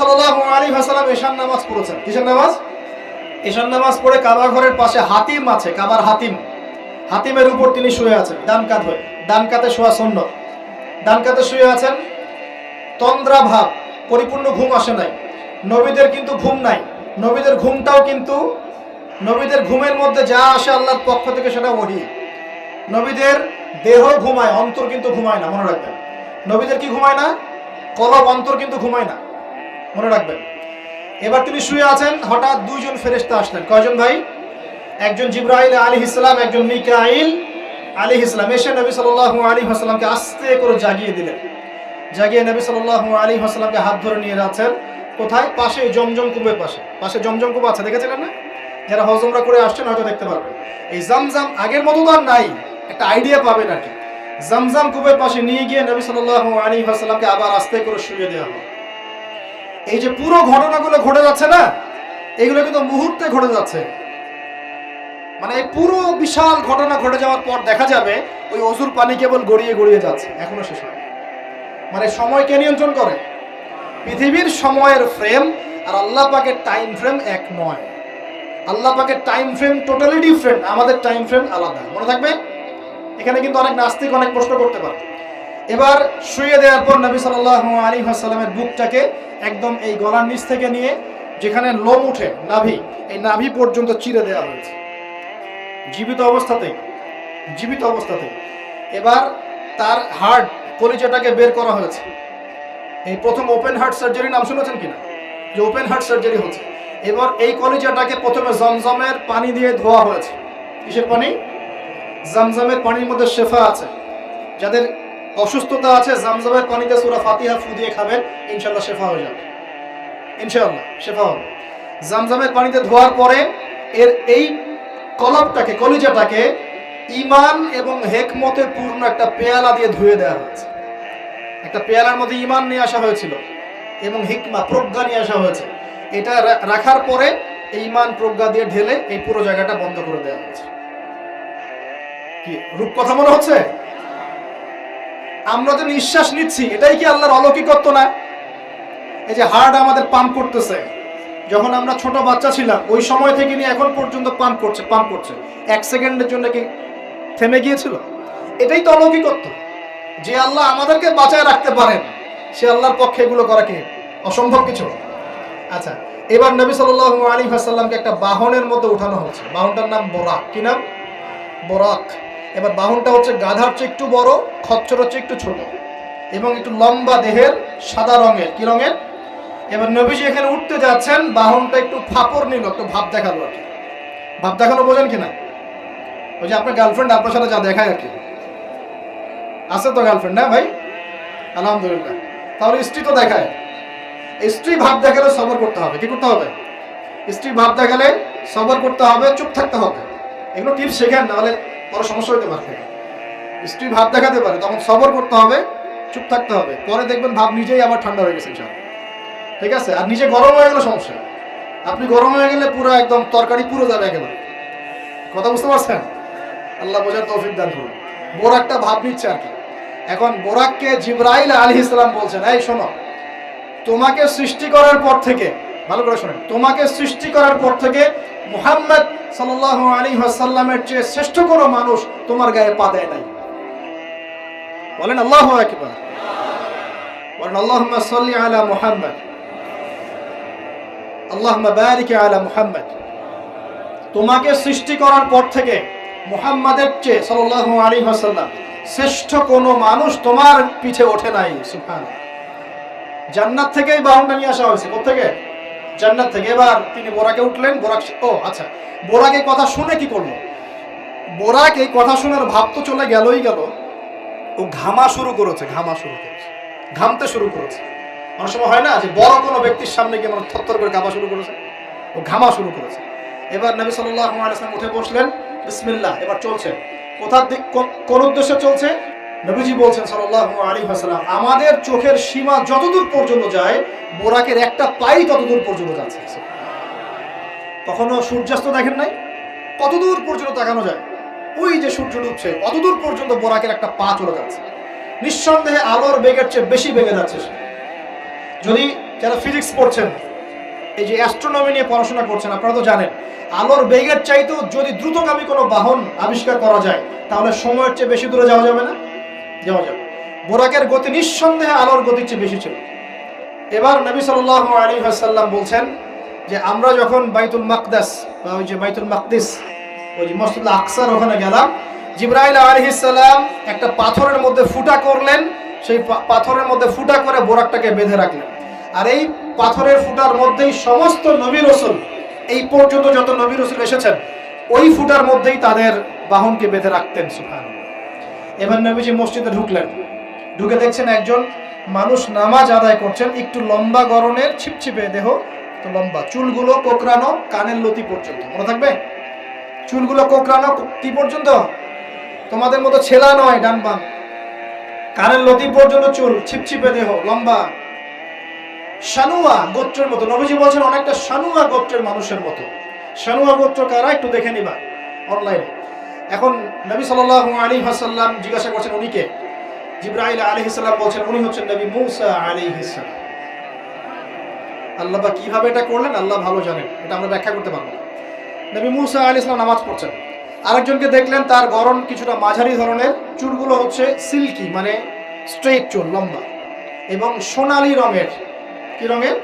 নামাজ পড়েছেন। নামাজ? পড়ে ঘরের পাশে হাতিম আছে, কাবার হাতিম। হাতিমের উপর তিনি শুয়ে ডান কাত ডান কাতে শোয়া ডান কাতে শুয়ে আছেন, তন্দ্রা ভাব, পরিপূর্ণ ঘুম আসে নাই। নবীদের কিন্তু ঘুম নাই। নবীদের ঘুমটাও কিন্তু, নবীদের ঘুমের মধ্যে যা আসে আল্লাহর পক্ষ থেকে সেটা ওহি। নবীদের দেহ ঘুমায়, অন্তর কিন্তু ঘুমায় না, মনে রাখবেন। নবীদের কি ঘুমায় না? কলব, অন্তর কিন্তু ঘুমায় না। মনে রাখবেন। এবার তিনি শুয়ে আছেন, হঠাৎ দুইজন ফেরেশতা আসলেন। কয়জন ভাই? একজন জিব্রাইল আলী ইসলাম একজন মিকাইল আলী ইসলাম এসে নবী সাল্লাল্লাহু আলী ওয়াসাল্লামকে আস্তে করে জাগিয়ে দিলেন। জাগিয়ে নবী সাল্লাল্লাহু আলাইহি ওয়াসাল্লামকে হাত ধরে নিয়ে যাচ্ছেন। কোথায়? পাশে জমজম কুবের পাশে। পাশে জমজম কুব আছে, দেখেছিলেন না? যারা হজমরা করে আসছেন, হয়তো দেখতে পারবেন। এই জামজাম আগের মতো তো আর নাই। একটা আইডিয়া পাবেন আর কি। জামজাম কুবের পাশে নিয়ে গিয়ে নবী সাল্লাল্লাহু আলাইহি ওয়াসাল্লামকে আবার আস্তে করে শুয়ে দেওয়া হলো। এই যে পুরো ঘটনাগুলো ঘটে যাচ্ছে না, এগুলো কিন্তু মুহূর্তে ঘটে যাচ্ছে। মানে এই পুরো বিশাল ঘটনা ঘটে যাওয়ার পর দেখা যাবে, ওই অজুর পানি কেবল গড়িয়ে গড়িয়ে যাচ্ছে, এখনও শেষ হয় মানে সময়কে নিয়ন্ত্রণ করে? পৃথিবীর সময়ের ফ্রেম আর আল্লাহ পাকের টাইম ফ্রেম এক নয়। আল্লাহ পাকের টাইম ফ্রেম টোটালি ডিফারেন্ট আমাদের টাইম ফ্রেম আলাদা। মনে থাকবে? এখানে কিন্তু অনেক নাস্তিক অনেক প্রশ্ন করতে পারে। এবার শুয়ে দেওয়ার পর নবী সাল্লাল্লাহু আলাইহি ওয়াসাল্লামের বুকটাকে একদম এই গলার নিচ থেকে নিয়ে যেখানে লোম উঠে, নাভি, এই নাভি পর্যন্ত চিরে দেওয়া হয়েছে। জীবিত অবস্থাতেই জীবিত অবস্থাতেই। এবার তার হার্ট, কলিজাটাকে বের করা হয়েছে। এই প্রথম ওপেন হার্ট সার্জারি নাম শুনেছেন কিনা? যে ওপেন হার্ট সার্জারি হচ্ছে। এবার এই কলিজাটাকে প্রথমে জমজমের পানি দিয়ে ধোয়া হয়েছে। কিসের পানি? জমজমের পানির মধ্যে শেফা আছে। যাদের অসুস্থতা আছে, জমজমের পানিতে সুরা ফাতিহা ফু দিয়ে খাবেন ইনশাল্লাহ শেফা হয়ে যাবে। ইনশাআল্লাহ শেফা হবে। জামজামের পানিতে ধোয়ার পরে এর এই কলবটাকে কলিজাটাকে ইমান এবং হেকমতে পূর্ণ একটা পেয়ালা দিয়ে ধুয়ে দেওয়া হয়েছে। একটা পেয়ালার মধ্যে ইমান নিয়ে আসা হয়েছিল এবং হিকমা, প্রজ্ঞা নিয়ে আসা হয়েছে। এটা রাখার পরে এই ইমান প্রজ্ঞা দিয়ে ঢেলে এই পুরো জায়গাটা বন্ধ করে দেওয়া হয়েছে। কি রূপ কথা মনে হচ্ছে? আমরা যে নিঃশ্বাস নিচ্ছি, এটাই কি আল্লাহর অলৌকিকত্ব না? এই যে হার্ট আমাদের পাম্প করতেছে। যখন আমরা ছোট বাচ্চা ছিলাম, ওই সময় থেকে নিয়ে এখন পর্যন্ত পাম্প করছে পাম্প করছে। এক সেকেন্ডের জন্য কি থেমে গিয়েছিল? এটাই তো অলৌকিকত্ব। যে আল্লাহ আমাদেরকে বাঁচায় রাখতে পারেন, সে আল্লাহর পক্ষে এগুলো করা কি অসম্ভব কিছু? আচ্ছা এবার নবী সাল্লাল্লাহু আলাইহি ওয়াসাল্লামকে একটা বাহনের মধ্যে উঠানো হচ্ছে। বাহনটার নাম বোরাক। কি নাম? বোরাক। এবার বাহনটা হচ্ছে গাধার চেয়ে একটু বড় খচ্চর হচ্ছে একটু ছোট এবং একটু লম্বা দেহের সাদা রঙের। কি রঙের? এবার নবীজি এখানে উঠতে যাচ্ছেন, বাহনটা একটু ফাপড় নিল, একটু ভাব দেখাল আর কি। ভাব দেখানো বোঝেন কিনা? ওই যে আপনার গার্লফ্রেন্ড আপনার সাথে যা দেখায় আর কি। আছে তো গার্লফ্রেন্ড না ভাই? আলহামদুলিল্লাহ। তাহলে স্ত্রী তো দেখায়। স্ত্রী ভাব দেখালে সবর করতে হবে। কি করতে হবে? স্ত্রী ভাব দেখালে সবর করতে হবে, চুপ থাকতে হবে। এগুলো টিপস শেখেন, নাহলে বড় সমস্যা হতে পারে স্ত্রী ভাব দেখাতে পারে, তখন সবর করতে হবে, চুপ থাকতে হবে। পরে দেখবেন ভাব নিজেই আবার ঠান্ডা হয়ে গেছে ইনশাআল্লাহ। ঠিক আছে? আর নিজে গরম হয়ে গেলে সমস্যা আপনি গরম হয়ে গেলে পুরো একদম তরকারি পুরো যাবে একেবারে। কথা বুঝতে পারছেন? আল্লাহ বোঝার তৌফিক দান করুন। বোরাকটা ভাব নিচ্ছে আর কি। এখন বোরাককে জিব্রাইল আলী ইসলাম বলছেন, এই শোনো, তোমাকে সৃষ্টি করার পর থেকে ভালো করে শোনেন। তোমাকে সৃষ্টি করার পর থেকে মুহাম্মদ সাল্লাল্লাহু আলাইহি ওয়াসাল্লামের চেয়ে শ্রেষ্ঠ কোনো মানুষ তোমার গায়ে পা দেয় নাই। বলেন আল্লাহু আকবার। বলেন, আল্লাহুম্মা সাল্লি আলা মুহাম্মদ। আল্লাহুম্মা বারিক আলা মুহাম্মদ। তোমাকে সৃষ্টি করার পর থেকে মুহাম্মাদের চেয়ে সাল্লাল্লাহু আলাইহি ওয়াসাল্লাম শ্রেষ্ঠ কোনো মানুষ তোমার পিছে ওঠে নাই, সুবহানাল্লাহ। জান্নাত থেকেই বাহনটা নিয়ে আসা হয়েছে কোথেকে জান্নাত থেকে। এবার তিনি বোরাকে উঠলেন। বোরাক ও আচ্ছা। বোরাক এই কথা শুনে কি করল? বোরাক এই কথা শোনার ভাব তো চলে গেলই গেল। ও ঘামা শুরু করেছে, ঘামা শুরু করেছে। ঘামতে শুরু করেছে। অনেক সময় হয় না যে বড় কোনো ব্যক্তির সামনে গিয়ে মানে থরথর করে কাঁপা শুরু করেছে। ও ঘামা শুরু করেছে। এবার নবী ওয়াসাল্লাম উঠে বসলেন, বিসমিল্লাহ। এবার চলছে। কোথার দিক কোন উদ্দেশ্যে চলছে? নবীজি বলছেন সাল্লাল্লাহু আলাইহি ওয়াসাল্লাম, আমাদের চোখের সীমা যতদূর পর্যন্ত যায়, বোরাকের একটা পাই ততদূর পর্যন্ত যাচ্ছে। কখনো সূর্যাস্ত দেখেন নাই? কতদূর পর্যন্ত তাকানো যায়? ওই যে সূর্য ডুবছে, অতদূর পর্যন্ত বোরাকের একটা পা চলে যাচ্ছে। নিঃসন্দেহে আলোর বেগের চেয়ে বেশি বেগে যাচ্ছে যদি যারা ফিজিক্স পড়ছেন, এই যে অ্যাস্ট্রোনমি নিয়ে পড়াশোনা করছেন, আপনারা তো জানেন, আলোর বেগের চাইতেও যদি দ্রুতগামী কোনো বাহন আবিষ্কার করা যায়, তাহলে সময়ের চেয়ে বেশি দূরে যাওয়া যাবে না? যাওয়া যাবে। বোরাকের গতি নিঃসন্দেহে আলোর গতির চেয়ে বেশি ছিল। এবার নবী সাল্লাহ আলী হাসাল্লাম বলছেন যে, আমরা যখন বাইতুল মাকদাস বা ওই যে বাইতুল মাকদিস, ওই যে মসজিদ আকসার ওখানে গেলাম, জিব্রাইল আলহিসাল্লাম একটা পাথরের মধ্যে ফুটা করলেন, সেই পাথরের মধ্যে ফুটা করে বোরাকটাকে বেঁধে রাখলেন। আর এই পাথরের ফুটার মধ্যেই সমস্ত নবী রসুল, এই পর্যন্ত যত নবী রসুল এসেছেন, ওই ফুটার মধ্যেই তাদের বাহনকে বেঁধে রাখতেন সুফান এবার নবীজি মসজিদে ঢুকলেন, ঢুকে দেখছেন একজন মানুষ নামাজ আদায় করছেন, একটু লম্বা গরনের ছিপছিপে দেহ, তো লম্বা, চুলগুলো কোকড়ানো কানের লতি পর্যন্ত, মনে থাকবে? চুলগুলো কোকরানো কি পর্যন্ত? তোমাদের মতো ছেলা নয় ডান বাম, কানের লতি পর্যন্ত চুল, ছিপছিপে দেহ, লম্বা। শানুয়া গোত্রের মতো, নবীজি বলছেন অনেকটা শানুয়া গোত্রের মানুষের মতো। শানুয়া গোত্র কারা? একটু দেখে নিবা অনলাইনে এখন নবী সাল্লাহ আলী হাসাল্লাম জিজ্ঞাসা করছেন উনিকে। জিব্রাইল আলী সাল্লাম বলছেন, উনি হচ্ছেন নবী মুসা আলী সাল্লাম আল্লাহ বা কীভাবে এটা করলেন, আল্লাহ ভালো জানেন। এটা আমরা ব্যাখ্যা করতে পারব নবী মুসা আলী ইসলাম নামাজ পড়ছেন। আরেকজনকে দেখলেন, তার গরম কিছুটা মাঝারি ধরনের, চুলগুলো হচ্ছে সিল্কি মানে স্ট্রেট চুল, লম্বা। এবং সোনালী রঙের। কি রঙের?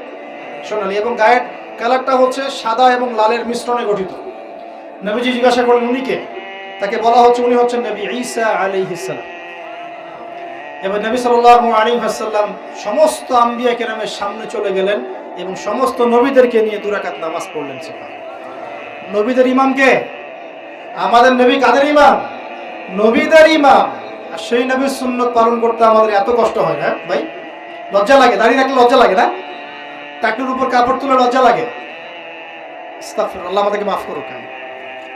সোনালী। এবং গায়ের কালারটা হচ্ছে সাদা এবং লালের মিশ্রণে গঠিত। নবীজি জিজ্ঞাসা করলেন উনিকে তাকে বলা হচ্ছে উনি হচ্ছেন নবী ঈসা আলী ইসালাম এবার নবী সাল্লাহ আলী হাসাল্লাম সমস্ত আম্বিয়া কেরামের সামনে চলে গেলেন এবং সমস্ত নবীদেরকে নিয়ে দুরাকাত নামাজ পড়লেন সেখানে। নবীদের ইমামকে আমাদের নবী কাদের ইমাম? নবীদের ইমাম। আর সেই নবীর সুন্নত পালন করতে আমাদের এত কষ্ট হয় না, ভাই? লজ্জা লাগে দাঁড়িয়ে রাখলে লজ্জা লাগে না? টাকনুর উপর কাপড় তুলে লজ্জা লাগে? আল্লাহ আমাদেরকে মাফ করুক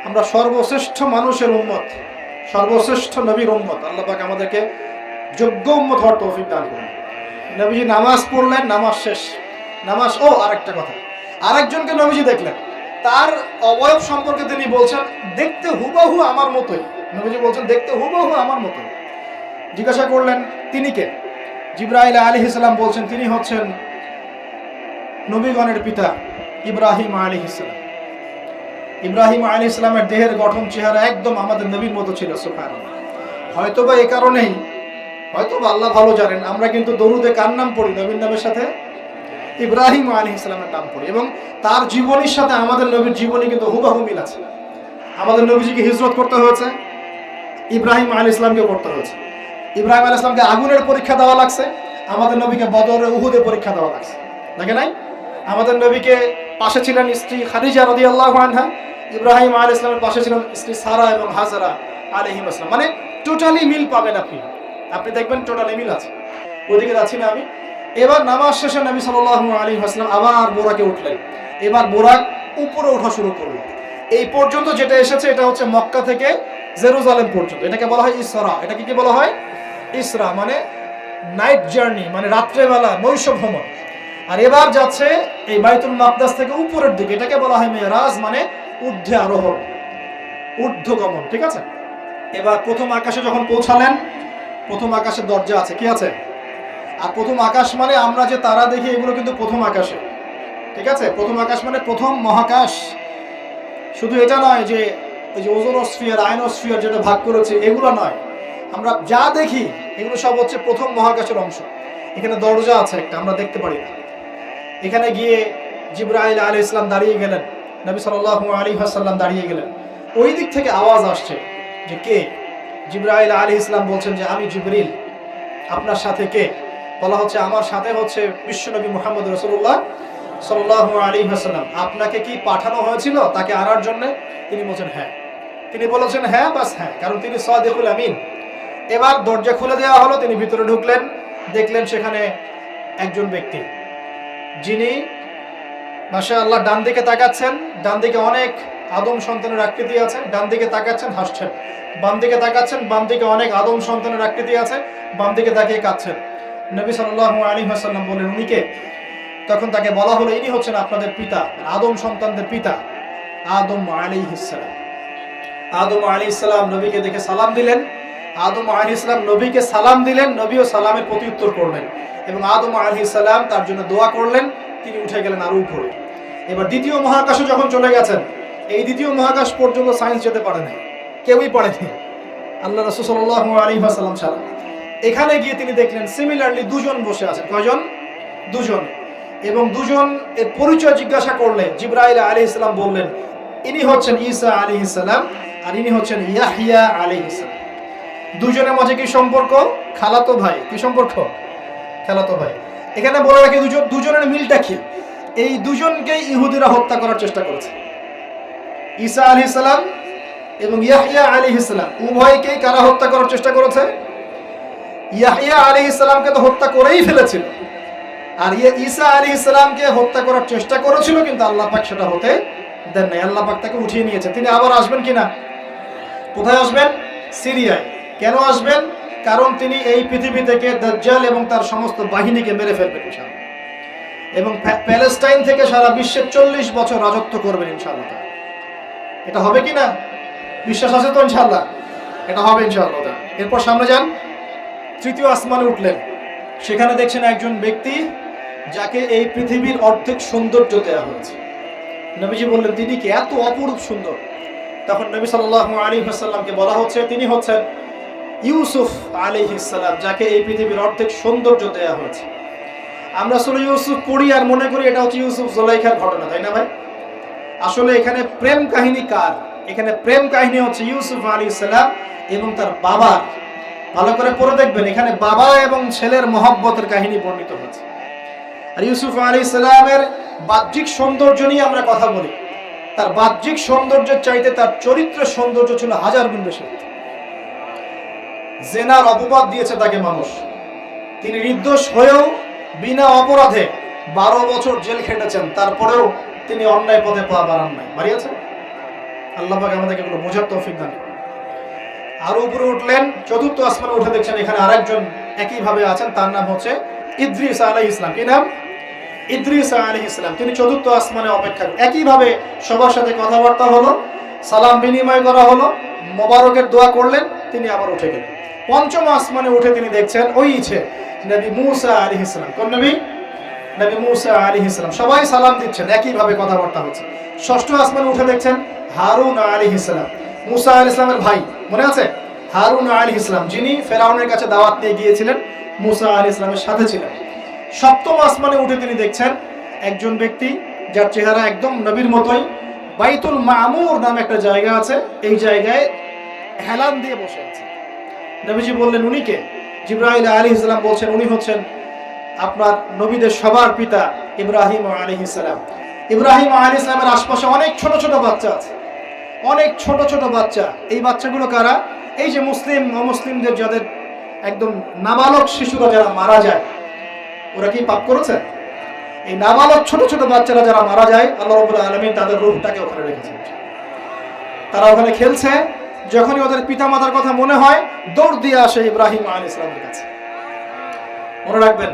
আমরা সর্বশ্রেষ্ঠ মানুষের উন্মত সর্বশ্রেষ্ঠ নবীর উন্মত আল্লাহ পাক আমাদেরকে যোগ্য উম্মত হওয়ার তৌফিক দান করুন। নবীজি নামাজ পড়লেন, নামাজ শেষ। নামাজ, ও, আরেকটা কথা। আরেকজনকে নবীজি দেখলেন। তার অবয়ব সম্পর্কে তিনি বলছেন, দেখতে হুবাহু আমার মতোই। নবীজি বলছেন, দেখতে হুবাহু আমার মতোই। জিজ্ঞাসা করলেন, তিনি কে? জিব্রাইল আলী ইসলাম বলছেন, তিনি হচ্ছেন নবীগণের পিতা ইব্রাহিম আলী ইসলাম ইব্রাহিম আলী ইসলামের দেহের গঠন, চেহারা একদম আমাদের নবীর মতো ছিল সুফান হয়তো বা এ কারণেই হয়তো বা আল্লাহ ভালো জানেন, আমরা কিন্তু দরুদে কার নাম পড়ি? নবীর নামের সাথে? ইব্রাহিম আলী ইসলামের নাম পড়ি। এবং তার জীবনীর সাথে আমাদের নবীর জীবনী কিন্তু হুবাহু মিল আছে। আমাদের নবীজিকে হিজরত করতে হয়েছে, ইব্রাহিম আলী ইসলামকে করতে হয়েছে। ইব্রাহিম আলী ইসলামকে আগুনের পরীক্ষা দেওয়া লাগছে, আমাদের নবীকে বদরে উহুদে পরীক্ষা দেওয়া লাগছে। নাকি নাই? আমাদের নবীকে পাশে ছিলেন স্ত্রী খাদিজা রদি আল্লাহ আনহা, ইব্রাহিম আলী ইসলামের পাশে ছিলেন স্ত্রী সারা এবং হাজারা আলহিম ইসলাম মানে টোটালি মিল পাবেন আপনি। আপনি দেখবেন টোটালি মিল আছে। ওদিকে যাচ্ছি না আমি। এবার নামাজ শেষে নবী সাল্লাহ আলী আসলাম আবার বোরাকে উঠলেন। এবার বোরাক উপরে ওঠা শুরু করল। এই পর্যন্ত যেটা এসেছে, এটা হচ্ছে মক্কা থেকে জেরুজালেম পর্যন্ত। এটাকে বলা হয় ইসরা। এটাকে কি বলা হয়? ইসরা মানে নাইট জার্নি মানে রাত্রেবেলা নৈশ ভ্রমণ আর এবার যাচ্ছে এই বাইতুল মাকদাস থেকে উপরের দিকে। এটাকে বলা হয় মেয়েরাজ মানে ঊর্ধ্বে আরোহণ, ঊর্ধ্বগমন, ঠিক আছে? এবার প্রথম আকাশে যখন পৌঁছালেন, প্রথম আকাশের দরজা আছে, কি আছে? আর প্রথম আকাশ মানে আমরা যে তারা দেখি, এগুলো কিন্তু প্রথম আকাশে, ঠিক আছে? প্রথম আকাশ মানে প্রথম মহাকাশ। শুধু এটা নয় যে ওই যে ওজোনোস্ফিয়ার আয়নোস্ফিয়ার যেটা ভাগ করেছে, এগুলো নয়। আমরা যা দেখি, এগুলো সব হচ্ছে প্রথম মহাকাশের অংশ। এখানে দরজা আছে একটা, আমরা দেখতে পারি না। এখানে গিয়ে জিব্রাইল আলী ইসলাম দাঁড়িয়ে গেলেন। নবী সাল্লাহ আলী হাসাল্লাম দাঁড়িয়ে গেলেন। ওই দিক থেকে আওয়াজ আসছে যে কে? জিব্রাইল আলী ইসলাম বলছেন যে, আমি জিবরিল। আপনার সাথে কে? বলা হচ্ছে, আমার সাথে হচ্ছে বিশ্বনবী মোহাম্মদ রসুল্লাহ সাল্লাহ আলী হাসাল্লাম আপনাকে কি পাঠানো হয়েছিল? তাকে আনার জন্য? তিনি বলছেন হ্যাঁ। তিনি বলেছেন হ্যাঁ বাস হ্যাঁ। কারণ তিনি সাদেকুল আমিন। এবার দরজা খুলে দেওয়া হলো, তিনি ভিতরে ঢুকলেন, দেখলেন সেখানে একজন ব্যক্তি। যিনি মাসা আল্লাহ ডান দিকে তাকাচ্ছেন, ডান দিকে অনেক আদম সন্তানের আকৃতি আছে, ডান দিকে তাকাচ্ছেন, হাসছেন। বাম দিকে তাকাচ্ছেন, বাম দিকে অনেক আদম সন্তানের আকৃতি আছে, বাম দিকে তাকিয়ে কাঁদছেন। নবী সাল্লাহ আলী হাসাল্লাম বলেন উনিকে তখন তাকে বলা হলো, ইনি হচ্ছেন আপনাদের পিতা, আদম সন্তানদের পিতা, আদম আলী ইসালাম আদম আলী ইসলাম নবীকে দেখে সালাম দিলেন। আদম আলী ইসলাম নবীকে সালাম দিলেন, নবীও সালামের প্রতি উত্তর করলেন এবং আদম আলী সালাম তার জন্য দোয়া করলেন, তিনি উঠে গেলেন আরও উপরে। এবার দ্বিতীয় মহাকাশে যখন চলে গেছেন, এই দ্বিতীয় মহাকাশ পর্যন্ত সায়েন্স যেতে পারে নাই। কেউই পারেনি আল্লাহ রসুল সাল্লাহ আলী সাল্লাম ছাড়া। এখানে গিয়ে তিনি দেখলেন সিমিলারলি দুজন বসে আছেন। কয়জন? দুজন। এবং দুজন এর পরিচয় জিজ্ঞাসা করলে জিব্রাইল আলী ইসলাম বললেন, ইনি হচ্ছেন ঈসা আলী ইসলাম আর ইনি হচ্ছেন ইয়াহিয়া আলী ইসলাম দুজনের মাঝে কি সম্পর্ক? খালাতো ভাই। কি সম্পর্ক? খালাতো ভাই। এখানে বলে রাখি, দুজন দুজনের মিলটা কি? এই দুজনকেই ইহুদিরা হত্যা করার চেষ্টা করেছে। ঈসা আলী ইসলাম এবং ইয়াহিয়া আলী ইসলাম উভয়কেই কারা হত্যা করার চেষ্টা করেছে? ইয়াহিয়া আলী ইসলামকে তো হত্যা করেই ফেলেছিল। আর ইয়ে ঈসা আলী ইসলামকে হত্যা করার চেষ্টা করেছিল, কিন্তু আল্লাহ পাক সেটা হতে দেন নাই। আল্লাহ পাক তাকে উঠিয়ে নিয়েছে। তিনি আবার আসবেন কিনা? কোথায় আসবেন? সিরিয়ায়। কেন আসবেন? কারণ তিনি এই পৃথিবী থেকে দাজ্জাল এবং তার সমস্ত বাহিনীকে মেরে ফেলবেন ইনশাআল্লাহ। এবং প্যা- প্যালেস্টাইন থেকে সারা বিশ্বে চল্লিশ বছর রাজত্ব করবেন ইনশাআল্লাহ। এটা হবে কি না? বিশ্বাস আছে তো ইনশাআল্লাহ? এটা হবে ইনশাআল্লাহ। এরপর সামনে যান। তৃতীয় আসমানে উঠলেন। সেখানে দেখছেন একজন ব্যক্তি যাকে এই পৃথিবীর অর্ধেক সৌন্দর্য দেওয়া হয়েছে। নবীজি বললেন, তিনি কি এত অপরূপ সুন্দর? তখন নবী সাল্লাল্লাহু আলী হাসাল্লামকে বলা হচ্ছে, তিনি হচ্ছেন ইউসুফ আলী ইসাল্লাম যাকে এই পৃথিবীর অর্ধেক সৌন্দর্য দেওয়া হয়েছে। আমরা আসলে ইউসুফ পড়ি আর মনে করি এটা হচ্ছে ইউসুফ জোলাইখার ঘটনা, তাই না ভাই? আসলে এখানে প্রেম কাহিনী কার? এখানে প্রেম কাহিনী হচ্ছে ইউসুফ আলী ইসলাম এবং তার বাবা। ভালো করে পড়ে দেখবেন, এখানে বাবা এবং ছেলের মহব্বতের কাহিনী বর্ণিত হয়েছে। আর ইউসুফ আলী ইসলামের বাহ্যিক সৌন্দর্য নিয়ে আমরা কথা বলি। তার বাহ্যিক সৌন্দর্যের চাইতে তার চরিত্রের সৌন্দর্য ছিল হাজার গুণ বেশি। জেনার অপবাদ দিয়েছে তাকে মানুষ। তিনি নির্দোষ হয়েও বিনা অপরাধে বারো বছর জেল খেটেছেন। তারপরেও তিনি অন্যায় পথে পা বাড়ান নাই। বাড়িয়েছে আল্লাহ আমাদেরকে এগুলো বোঝার তৌফিক দান। আরও উপরে উঠলেন, চতুর্থ আসমানে উঠে দেখছেন এখানে আরেকজন একইভাবে আছেন। তার নাম হচ্ছে ইদ্রিস আলাই ইসলাম কি নাম? ইদ্রিস আলী ইসলাম তিনি চতুর্থ আসমানে অপেক্ষা। একইভাবে সবার সাথে কথাবার্তা হলো, সালাম বিনিময় করা হলো, মোবারকের দোয়া করলেন, তিনি আবার উঠে গেলেন। পঞ্চম আসমানে উঠে তিনি দেখছেন ওই ইচ্ছে নবী মুসা আলী ইসলাম কোন নবী? নবী মুসা আলী ইসলাম সবাই সালাম দিচ্ছেন, একইভাবে কথাবার্তা হচ্ছে। ষষ্ঠ আসমানে উঠে দেখছেন হারুন আলী ইসলাম মুসা আলী ইসলামের ভাই, মনে আছে? হারুন আলী ইসলাম যিনি ফেরাউনের কাছে দাওয়াত নিয়ে গিয়েছিলেন, মুসা আলী ইসলামের সাথে ছিলেন। সপ্তম আসমানে উঠে তিনি দেখছেন একজন ব্যক্তি, যার চেহারা একদম নবীর মতোই। বাইতুল মামুর নামে একটা জায়গা আছে, এই জায়গায় হেলান দিয়ে বসে আছে। নবীজি বললেন, উনি কে? জিব্রাহিল আলী ইসলাম বলছেন, উনি হচ্ছেন আপনার নবীদের সবার পিতা ইব্রাহিম আলী ইসলাম ইব্রাহিম আলী ইসলামের আশপাশে অনেক ছোট ছোট বাচ্চা আছে। অনেক ছোট ছোট বাচ্চা। এই বাচ্চাগুলো কারা? এই যে মুসলিম, অমুসলিমদের যাদের একদম নাবালক শিশুরা যারা মারা যায়, ওরা কি পাপ করেছে? এই নাবালক ছোট ছোট বাচ্চারা যারা মারা যায়, আল্লাহ রবুল্লা আলমিন তাদের রূপটাকে ওখানে রেখেছেন। তারা ওখানে খেলছে যখনই ওদের পিতামাতার কথা মনে হয়, দৌড় দিয়ে আসে ইব্রাহিম আলী ইসলামের কাছে। মনে রাখবেন,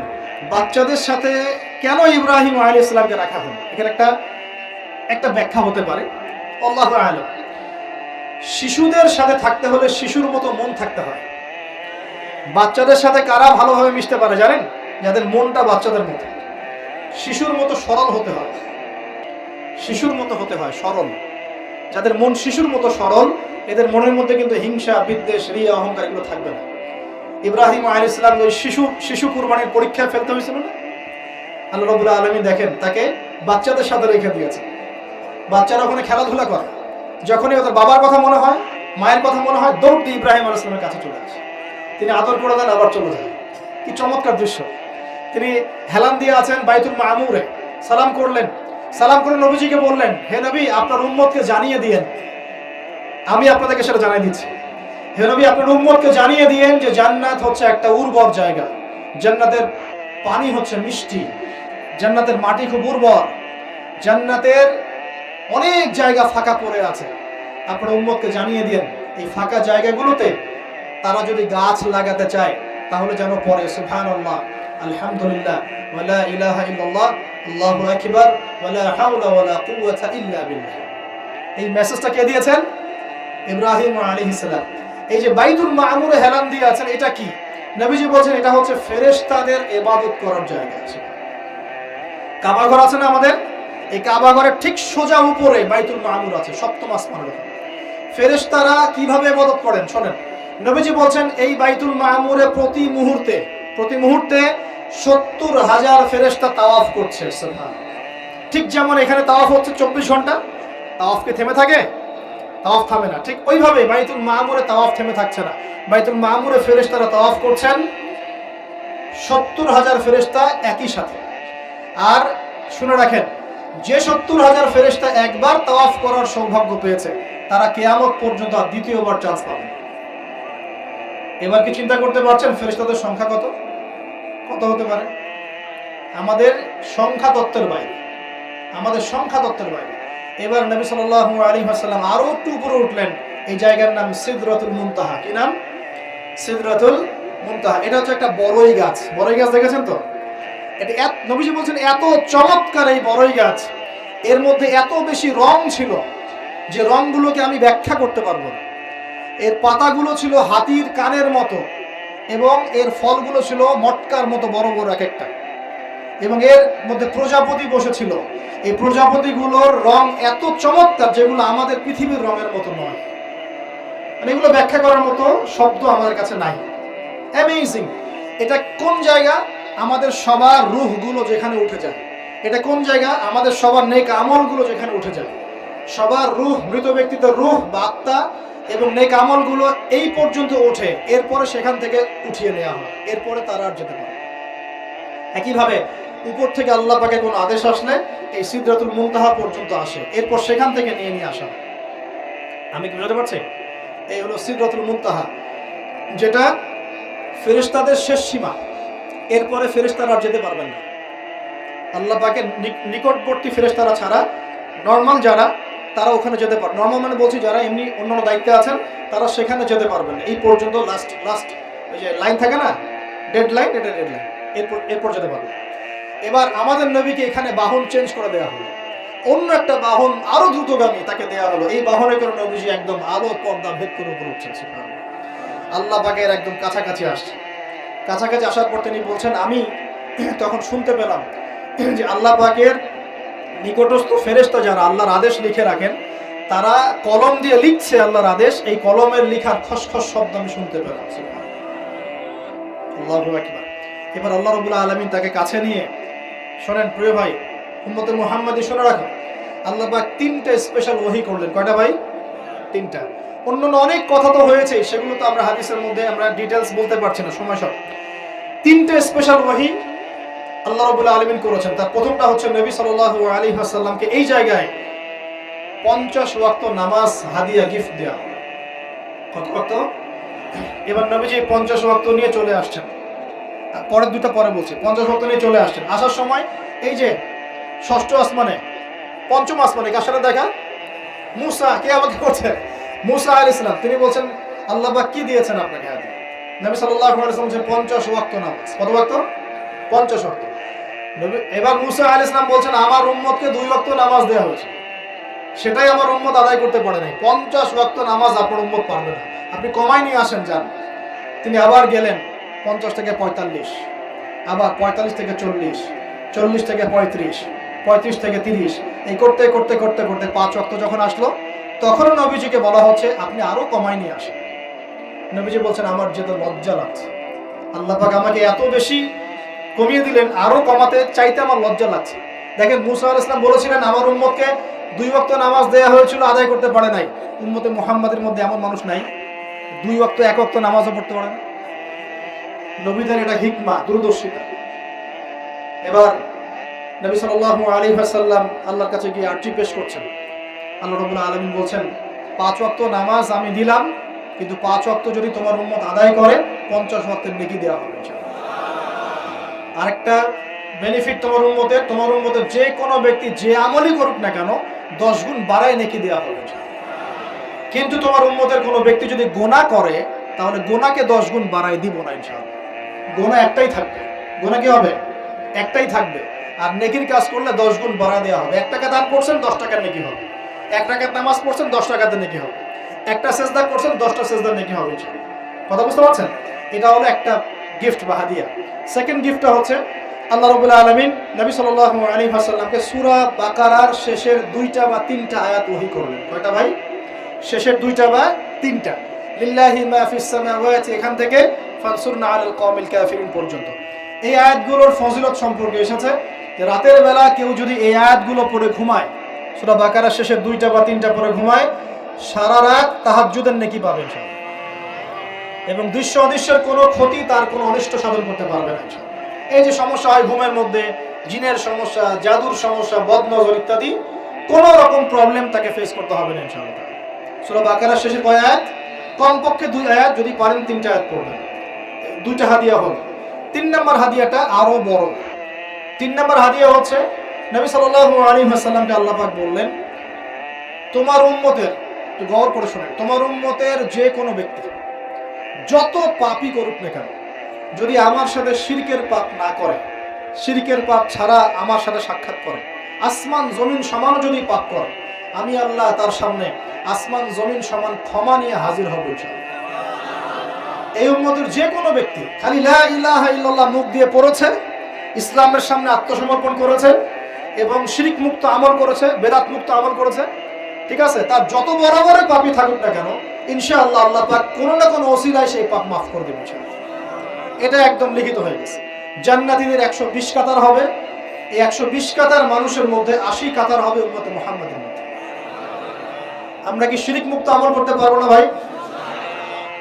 বাচ্চাদের সাথে কেন ইব্রাহিম আলী ইসলামকে রাখা হলো? এখানে একটা একটা ব্যাখ্যা হতে পারে। আল্লাহ শিশুদের সাথে থাকতে হলে শিশুর মতো মন থাকতে হয়। বাচ্চাদের সাথে কারা ভালোভাবে মিশতে পারে জানেন? যাদের মনটা বাচ্চাদের মতো। শিশুর মতো সরল হতে হয়। শিশুর মতো হতে হয়, সরল। যাদের মন শিশুর মতো সরল এদের মনের মধ্যে কিন্তু হিংসা, বিদ্বেষ, রিয়া, অহংকার এগুলো থাকবে না। ইব্রাহিম আলী ইসলাম ওই শিশু শিশু কুরবানির পরীক্ষা ফেলতে হয়েছিল না? আল্লাহ রবুল্লাহ আলমী দেখেন, তাকে বাচ্চাদের সাথে রেখে দিয়েছে। বাচ্চারা ওখানে খেলাধুলা করে। যখনই ওদের বাবার কথা মনে হয়, মায়ের কথা মনে হয়, দৌড় দিয়ে ইব্রাহিম আল ইসলামের কাছে চলে আসে। তিনি আদর করে দেন, আবার চলে যায়। কি চমৎকার দৃশ্য। তিনি হেলান দিয়ে আছেন বাইতুল মামুরে। সালাম করলেন। সালাম করে নবীজিকে বললেন, হে নবী, আপনার উম্মতকে জানিয়ে দিয়েন। আমি আপনাদেরকে সেটা জানাই দিচ্ছি। হে নবী, আপনার উম্মতকে জানিয়ে দিয়েন যে জান্নাত হচ্ছে একটা উর্বর জায়গা। জান্নাতের পানি হচ্ছে মিষ্টি। জান্নাতের মাটি খুব উর্বর। জান্নাতের অনেক জায়গা ফাঁকা পড়ে আছে। আপনার উম্মতকে জানিয়ে দিয়েন, এই ফাঁকা জায়গাগুলোতে তারা যদি গাছ লাগাতে চায়, তাহলে যেন পরে আল্লাহ আলহামদুলিল্লাহ ওয়ালা ইলাহা ইল্লাল্লাহ, আল্লাহু আকবার ওয়ালা হাওলা ওয়ালা কুওয়াতা ইল্লা বিল্লাহ। এই মেসেজটা কে দিয়েছেন? ইব্রাহিম আলাইহিস সালাম। এই যে বাইতুল মামুরে হেলান দিয়ে আছেন, এটা কি? নবীজি বলছেন, এটা হচ্ছে ফেরেশতাদের ইবাদত করার জায়গা আছে। কাবা ঘর আছে না আমাদের? এই কাবা ঘরের ঠিক সোজা উপরে বাইতুল মামুর আছে, সপ্তম আসমানের উপরে ফেরেশতারা কীভাবে এবাদত করেন? শোনেন, নবীজি বলছেন, এই বাইতুল মামুরে প্রতি মুহূর্তে প্রতি মুহূর্তে সত্তর হাজার ফেরেশতা তাওয়াফ করছে ঠিক যেমন এখানে তাওয়াফ হচ্ছে চব্বিশ ঘণ্টা, তাওয়াফ থেমে থাকে? তাওয়াফ থামে না। ঠিক ওইভাবে বাইতুল মামুরে তাওয়াফ থেমে থাকছে না। বাইতুল মামুরে ফেরেশতারা তাওয়াফ করছেন, সত্তর হাজার ফেরেশতা একই সাথে। আর শুনে রাখেন, যে সত্তর হাজার ফেরেশতা একবার তাওয়াফ করার সৌভাগ্য পেয়েছে, তারা কেয়ামত পর্যন্ত আর দ্বিতীয়বার চান্স পাবে এবার কি চিন্তা করতে পারছেন ফেরেশতাদের সংখ্যা কত? কত হতে পারে? আমাদের সংখ্যা তত্ত্বের বাইরে। আমাদের সংখ্যা তত্ত্বের বাইরে। এবার নবী সাল্লাল্লাহু আলাইহি ওয়াসাল্লাম আরও একটু উপরে উঠলেন। এই জায়গার নাম সিদরাতুল মুনতাহা। কি নাম? সিদরাতুল মুনতাহা। এটা হচ্ছে একটা বড়ই গাছ। বড়ই গাছ দেখেছেন তো? এটা এত নবীজি বলছেন এত চমৎকার এই বড়ই গাছ। এর মধ্যে এত বেশি রং ছিল যে রংগুলোকে আমি ব্যাখ্যা করতে পারব না। এর পাতাগুলো ছিল হাতির কানের মতো এবং এর ফলগুলো ছিল মটকার মতো বড় বড় এক একটা। এবং এর মধ্যে প্রজাপতি বসেছিল। এই প্রজাপতিগুলোর রং এত চমৎকার যেগুলো আমাদের পৃথিবীর রঙের মতো নয়। মানে এগুলো ব্যাখ্যা করার মতো শব্দ আমাদের কাছে নাই। অ্যামেজিং এটা কোন জায়গা? আমাদের সবার রুহগুলো যেখানে উঠে যায়। এটা কোন জায়গা? আমাদের সবার নেক আমলগুলো যেখানে উঠে যায়। সবার রুহ, মৃত ব্যক্তিদের রুহ বা আত্মা এবং নেক আমলগুলো এই পর্যন্ত ওঠে। এরপরে সেখান থেকে উঠিয়ে নেওয়া হয়। এরপরে তারা আর যেতে পারে। একইভাবে উপর থেকে আল্লাহ পাকে কোনো আদেশ আসলে এই সিদ্ধাতুল মুনতাহা পর্যন্ত আসে। এরপর সেখান থেকে নিয়ে নিয়ে আসা। আমি কি বুঝতে পারছি? এই হলো সিদ্ধাতুল মুনতাহা, যেটা ফেরেশতাদের শেষ সীমা। এরপরে ফেরেশতারা আর যেতে পারবেন না। আল্লাহ পাকের নি- নিকটবর্তী ফেরেশতারা ছাড়া নর্মাল যারা, তারা ওখানে যেতে পারে নর্মাল মানে বলছি যারা এমনি অন্যান্য দায়িত্বে আছেন, তারা সেখানে যেতে পারবেন। এই পর্যন্ত লাস্ট লাস্ট ওই যে লাইন থাকে না? ডেড লাইন এটা ডেড লাইন এরপর যেতে পারবে। এবার আমাদের নবীকে এখানে বাহন চেঞ্জ করে দেওয়া হলো। অন্য একটা বাহন আরও দ্রুতগামী তাকে দেওয়া হলো। এই বাহনে করে নবীজি একদম আলো, পর্দা ভেদ করে উপরে উঠছেন। আল্লাহ পাকের একদম কাছাকাছি আসছে। কাছাকাছি আসার পর তিনি বলছেন, আমি তখন শুনতে পেলাম যে আল্লাহ পাকের নিকটস্থ ফেরেশতা যারা আল্লাহর আদেশ লিখে রাখেন, তারা কলম দিয়ে লিখছে আল্লাহর আদেশ। এই কলমের লিখার খসখস শব্দ আমি শুনতে পেলাম আল্লাহু এবার আল্লাহ রবুল্লা আলমিন তাকে কাছে নিয়ে শোনেন, প্রিয় ভাই উম্মতে মুহাম্মাদি শোনা রাখো। আল্লাহ পাক তিনটা স্পেশাল ওহি করলেন। কয়টা ভাই? তিনটা। অন্যান্য অনেক কথা তো হয়েছে, সেগুলো তো আমরা হাদিসের মধ্যে আমরা ডিটেলস বলতে পারছি না, সময় সব। তিনটে স্পেশাল ওহি আল্লাহ রবুল্লা আলমিন করেছেন। তার প্রথমটা হচ্ছে নবী সাল্লাল্লাহু আলী হাসাল্লামকে এই জায়গায় পঞ্চাশ ওয়াক্ত নামাজ, হাদিয়া গিফট দেওয়া। কত ওয়াক্ত? এবার নবীজি পঞ্চাশ ওয়াক্ত নিয়ে চলে আসছেন। পরের দুটো পরে বলছি। পঞ্চাশ ওয়াক্ত নিয়ে চলে আসছেন। আসার সময় এই যে ষষ্ঠ আসমানে, পঞ্চম আসমানে কার সাথে দেখা। মুসা, কে আমাকে করছে? মুসা আল ইসলাম তিনি বলছেন, আল্লাহ পাক কি দিয়েছেন আপনাকে হাতে? নবী বলছেন, পঞ্চাশ ওয়াক্ত নামাজ। কত ওয়াক্ত? পঞ্চাশ ওয়াক্ত। এবার মুসা আল ইসলাম বলছেন, আমার উম্মতকে দুই ওয়াক্ত নামাজ দেওয়া হয়েছে। সেটাই আমার উম্মত আদায় করতে পারে নাই। পঞ্চাশ ওয়াক্ত নামাজ আপনার উম্মত পারবে না। আপনি কমাই নিয়ে আসেন, যান। তিনি আবার গেলেন। পঞ্চাশ থেকে পঁয়তাল্লিশ, আবার পঁয়তাল্লিশ থেকে চল্লিশ চল্লিশ থেকে পঁয়ত্রিশ পঁয়ত্রিশ থেকে তিরিশ, এই করতে করতে করতে করতে পাঁচ ওয়াক্ত যখন আসলো, তখনও নবীজিকে বলা হচ্ছে, আপনি আরও কমাই নিয়ে আসেন। নবীজি বলছেন, আমার যেতে লজ্জা লাগছে। আল্লাহ পাক আমাকে এত বেশি কমিয়ে দিলেন, আরও কমাতে চাইতে আমার লজ্জা লাগছে। দেখেন, মুসা আল ইসলাম বলেছিলেন, আমার উম্মতকে দুই ওয়াক্ত নামাজ দেয়া হয়েছিল, আদায় করতে পারে নাই। উম্মতে মোহাম্মদের মধ্যে এমন মানুষ নাই, দুই ওয়াক্ত, এক ওয়াক্ত নামাজও পড়তে পারে না। নবীদের এটা হিকমা, দূরদর্শিতা। এবার নবী সাল্লাল্লাহু আলাইহি ওয়াসাল্লাম আল্লাহর কাছে গিয়ে আর্জি পেশ করছেন। আল্লাহ রাব্বুল আলামিন বলছেন, পাঁচ ওয়াক্ত নামাজ আমি দিলাম, কিন্তু পাঁচ ওয়াক্ত যদি তোমার উম্মত আদায় করে, পঞ্চাশ ওয়াক্তের নেকি দেওয়া হবে আরেকটা বেনিফিট তোমার উম্মতের তোমার উম্মতের যে কোনো ব্যক্তি যে আমলই করুক না কেন, দশ গুণ বাড়ায় নেকি দেওয়া হবে কিন্তু তোমার উম্মতের কোনো ব্যক্তি যদি গোনা করে, তাহলে গোনাকে দশ গুণ বাড়ায় দিব না ইনশাআল্লাহ। গোনা একটাই থাকবে। গোনা কি হবে? একটাই থাকবে। আর নেকির কাজ করলে দশ গুণ বাড়া দেওয়া হবে। এক টাকা দান করছেন, দশ টাকার নেকি হবে। এক টাকার নামাজ পড়ছেন, দশ টাকাতে নেকি হবে। একটা সেজদা করছেন, দশটা সেজদা নেকি হবে কথা বুঝতে পারছেন? এটা হলো একটা গিফট বা হাদিয়া। সেকেন্ড গিফটটা হচ্ছে আল্লাহ রবুল্লা আলমিন নবী সাল্লাহ আলী হাসাল্লামকে সুরা বাকারার শেষের দুইটা বা তিনটা আয়াত ওহি করলেন। কয়টা ভাই? শেষের দুইটা বা তিনটা। লিল্লাহি মা ফিস এখান থেকে পর্যন্ত। এই আয়াতগুলোর ফজিলত সম্পর্কে এসেছে রাতের বেলা কেউ যদি এই আয়াতগুলো পড়ে ঘুমায়, সূরা বাকারার শেষের দুইটা বা তিনটা পড়ে ঘুমায়, সারা রাত তাহাজ্জুদের নেকি পাবে এবং দৃশ্য অদৃশ্যের কোনো ক্ষতি তার কোনো অনিষ্ট সাধন করতে পারবে না এই যে সমস্যা হয় ঘুমের মধ্যে, জিনের সমস্যা, জাদুর সমস্যা, বদনজর ইত্যাদি, কোনো রকম প্রবলেম তাকে ফেস করতে হবে না ইনশাআল্লাহ। সূরা বাকারার শেষের কয় আয়াত? কমপক্ষে দুই আয়াত, যদি পারেন তিনটা আয়াত পড়বেন। দুইটা হাদিয়া হল তিন নম্বর হাদিয়াটা আরও বড় তিন নম্বর হাদিয়া হচ্ছে, নবী সাল্লাল্লাহু আলাইহি ওয়াসাল্লামকে আল্লাহ পাক বললেন, তোমার উম্মতের গৌর করে শোনেন, তোমার উম্মতের যে কোনো ব্যক্তি, যত পাপই করুক না কেন, যদি আমার সাথে শিরকের পাপ না করে, শিরকের পাপ ছাড়া আমার সাথে সাক্ষাৎ করে, আসমান, জমিন সমান যদি পাপ করে, আমি আল্লাহ তার সামনে আসমান, জমিন সমান ক্ষমা নিয়ে হাজির হব ইনশাআল্লাহ। এই উম্মতের যে কোনো ব্যক্তি খালি ইল্লাল্লাহ মুখ দিয়ে পড়েছে, ইসলামের সামনে আত্মসমর্পণ করেছে এবং শিরিক মুক্ত আমল করেছে, বেদাত মুক্ত আমল করেছে, ঠিক আছে? তার যত বড় পাপই থাকুক না কেন, ইনশাআল্লাহ আল্লাহ পাক কোনো না কোনো অসিলায় সেই পাপ মাফ করে দেবে এটা একদম লিখিত হয়ে গেছে। জান্নাতীদের একশো বিশ কাতার হবে। এই একশো বিশ কাতার মানুষের মধ্যে আশি কাতার হবে উম্মতে মোহাম্মদের মধ্যে। আমরা কি শিরিক মুক্ত আমল করতে পারব না ভাই?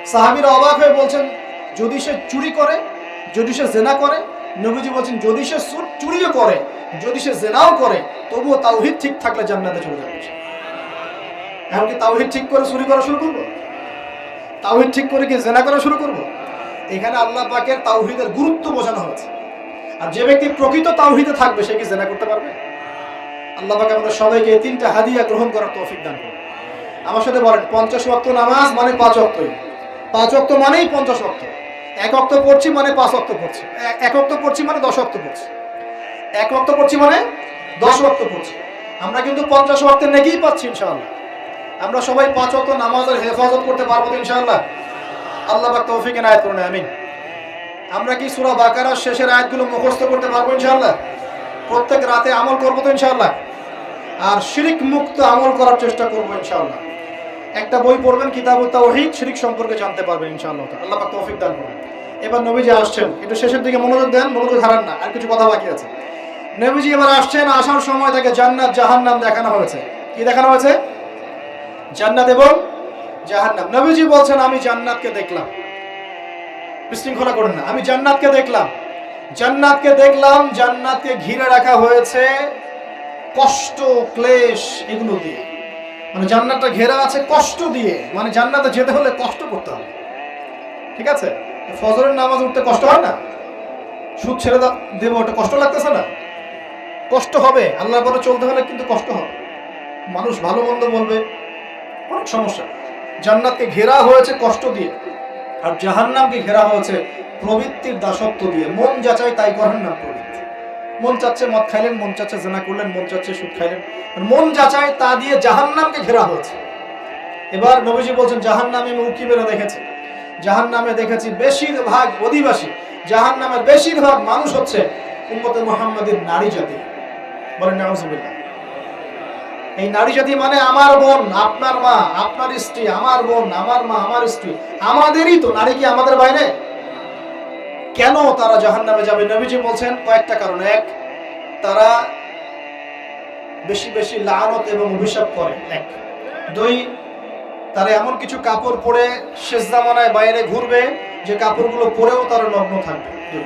সাহাবিরা অবাক হয়ে বলছেন, যদি সে চুরি করে, যদি সে জেনা করে, নবীজি বলছেন, যদি সে চুর- চুরিও করে, যদি সে জেনাও করে, তবুও তাওহিদ ঠিক থাকলে জান্নাতে চলে যাবে। সে। এখন কি তাওহিদ ঠিক করে চুরি করা শুরু করব? তাওহিদ ঠিক করে কি জেনা করা শুরু করব? এখানে আল্লাহ পাকের তাওহিদের গুরুত্ব বোঝানো হয়েছে। আর যে ব্যক্তি প্রকৃত তাওহিদে থাকবে, সে কি জেনা করতে পারবে? আল্লাহ পাক আমাদের সবাইকে এই তিনটা হাদিয়া গ্রহণ করার তৌফিক দান করুন। আমার সাথে বলেন, পঞ্চাশ ওয়াক্ত নামাজ মানে পাঁচ অক্তই পাঁচ অক্ত মানেই পঞ্চাশ অক্ত। এক অক্ত পড়ছি মানে পাঁচ অক্ত পড়ছি। এক- অক্ত পড়ছি মানে দশ অক্ত পড়ছি। এক অক্ত পড়ছি মানে দশ অক্ত পড়ছি। আমরা কিন্তু পঞ্চাশ অক্তের নেগেই পাচ্ছি ইনশাআল্লাহ। আমরা সবাই পাঁচ অক্ত নামাজের হেফাজত করতে পারব তো আল্লাহ পাক তৌফিক এনায়েত করুন, আমিন। আমরা কি সূরা বাকারার শেষের আয়াতগুলো মুখস্থ করতে পারব ইনশাআল্লাহ? প্রত্যেক রাতে আমল করব তো ইনশাআল্লাহ। আর শিরিক মুক্ত আমল করার চেষ্টা করব ইনশাআল্লাহ। একটা বই পড়বেন, কিতাবুত তাওহীদ, শিরিক সম্পর্কে জানতে পারবেন ইনশাআল্লাহ আল্লাহ পাক তৌফিক দান করুন। এবার নবীজি আসছেন। একটু শেষের দিকে মনোযোগ দেন, মনোযোগ হারান না, আর কিছু কথা বাকি আছে। নবীজি এবার আসছেন, আসার সময় তাকে জান্নাত, জাহান্নাম দেখানো হয়েছে। কি দেখানো হয়েছে? জান্নাত এবং জাহান্নাম। নবীজি বলছেন, আমি জান্নাতকে দেখলাম। বিশৃঙ্খলা করেন না। আমি জান্নাতকে দেখলাম। জান্নাতকে দেখলাম, জান্নাতকে ঘিরে রাখা হয়েছে কষ্ট, ক্লেশ এগুলো দিয়ে। মানে জান্নাতটা ঘেরা আছে কষ্ট দিয়ে। মানে জান্নাতে যেতে হলে কষ্ট করতে হবে। ঠিক আছে? ফজরের নামাজ উঠতে কষ্ট হয় না? সুদ ছেড়ে দেবো, ওটা কষ্ট লাগতেছে না? কষ্ট হবে। আল্লাহ পরে চলতে হলে কিন্তু কষ্ট হবে। মানুষ ভালো মন্দ বলবে, অনেক সমস্যা। জান্নাতকে ঘেরা হয়েছে কষ্ট দিয়ে। আর জাহান্নামকে ঘেরা হয়েছে প্রবৃত্তির দাসত্ব দিয়ে। মন যাচাই তাই করেন না প্রবৃত্তি। মন চাচ্ছে মদ খাইলেন, মন চাচ্ছে জেনা করলেন, মন চাচ্ছে সুদ খাইলেন। মানে মন যাচাই তা দিয়ে জাহান্নামকে ঘেরা হয়েছে। এবার নবীজি বলছেন, জাহান্নামে আমি উকি বেরো দেখেছি। জাহান্নামে দেখেছি বেশিরভাগ অধিবাসী। জাহান্নামের বেশিরভাগ মানুষ হচ্ছে উম্মতে মোহাম্মদের নারী জাতি। বলেন, নাউজুবিল্লাহ। এই নারী জাতি মানে আমার বোন, আপনার মা, আপনার স্ত্রী, আমার বোন, আমার মা, আমার স্ত্রী। আমাদেরই তো, নারী কি আমাদের বাইরে কেন তারা জাহান নামে যাবে? নবীজি বলছেন, কয়েকটা কারণ। এক, তারা বেশি বেশি লানত এবং অভিশাপ করে। এক, দুই, তারা এমন কিছু কাপড় পরে শেষ জামানায় বাইরে ঘুরবে, যে কাপড়গুলো পরেও তারা নগ্ন থাকবে।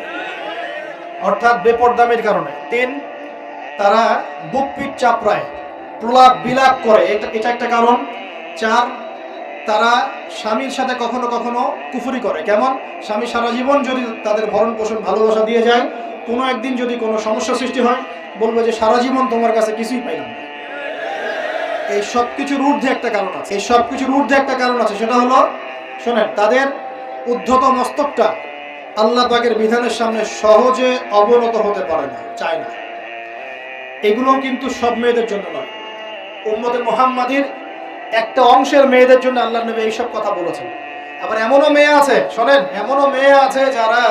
অর্থাৎ বেপরদামের কারণে। তিন, তারা বুকপিট চাপড়ায়, প্রলাপ বিলাপ করে। এটা এটা একটা কারণ। চার তারা স্বামীর সাথে কখনো কখনো কুফুরি করে। কেমন? স্বামী সারা জীবন যদি তাদের ভরণ পোষণ ভালোবাসা দিয়ে যায়, কোনো একদিন যদি কোনো সমস্যা সৃষ্টি হয়, বলবে যে সারা জীবন তোমার কাছে কিছুই পাইলাম এই সব কিছুর ঊর্ধ্বে একটা কারণ আছে। এই সব কিছুর ঊর্ধ্বে একটা কারণ আছে, সেটা হলো, শোনেন, তাদের উদ্ধত মস্তকটা আল্লাহ পাকের বিধানের সামনে সহজে অবনত হতে পারে না, চায় না। এগুলো কিন্তু সব মেয়েদের জন্য নয়। উম্মতে মোহাম্মাদির একটা অংশের মেয়েদের জন্য আল্লাহ নবী এইসব কথা বলেছেন। আবার এমনও মেয়ে আছে, শোনেন, এমনও মেয়ে আছে যারা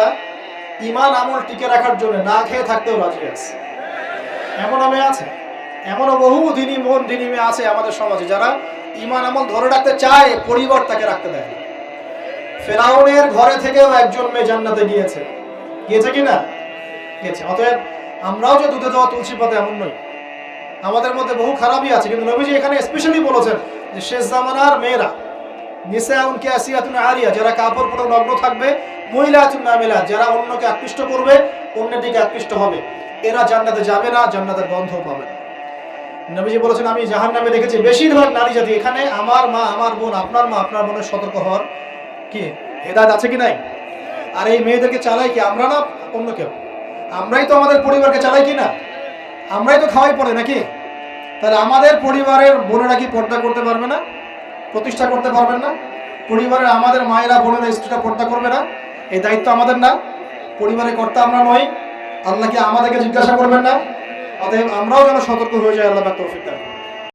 ইমান আমল টিকে রাখার জন্য না খেয়ে থাকতেও রাজি আছে। এমনও মেয়ে আছে, এমনও বহু দিনী মন দিনী মেয়ে আছে আমাদের সমাজে যারা ইমান আমল ধরে রাখতে চায়, পরিবার তাকে রাখতে দেয় না। ফেরাউনের ঘরে থেকেও একজন মেয়ে জান্নাতে গিয়েছে। গিয়েছে কি না? গিয়েছে। অতএব আমরাও যে দুধে দেওয়া তুলসী পাতা এমন নই। আমাদের মধ্যে বহু খারাপই আছে, কিন্তু নবীজি এখানে স্পেশালি বলেছেন শেষ জামানার মেয়েরা নিসাউন কিয়াসিয়াতুন আরিয়া যারা কাপড় পরে নগ্ন থাকবে, মহিলাতুন নামিলা, যারা অন্যকে আকৃষ্ট করবে, অন্যের দিকে আকৃষ্ট হবে। এরা জান্নাতে যাবে না, জান্নাতের গন্ধ পাবে না। নবীজি বলেছেন, আমি জাহান নামে দেখেছি, বেশিরভাগ নারী জাতি এখানে আমার মা, আমার বোন, আপনার মা, আপনার বোনের সতর্ক হওয়ার কি, হেদায়ত আছে কি নাই? আর এই মেয়েদেরকে চালাই কি আমরা না অন্য কেউ? আমরাই তো আমাদের পরিবারকে চালাই কি না? আমরাই তো খাওয়াই পড়ে নাকি? তাহলে আমাদের পরিবারের বোনেরা কি পর্দা করতে পারবে না? প্রতিষ্ঠা করতে পারবেন না? পরিবারের আমাদের মায়েরা, বোনেরা, স্ত্রীরা পর্দা করবে না? এই দায়িত্ব আমাদের না। পরিবারের কর্তা আমরা নই। আল্লাহ কি আমাদেরকে জিজ্ঞাসা করবেন না। অতএব আমরাও যেন সতর্ক হয়ে যাই, আল্লাহ তৌফিক।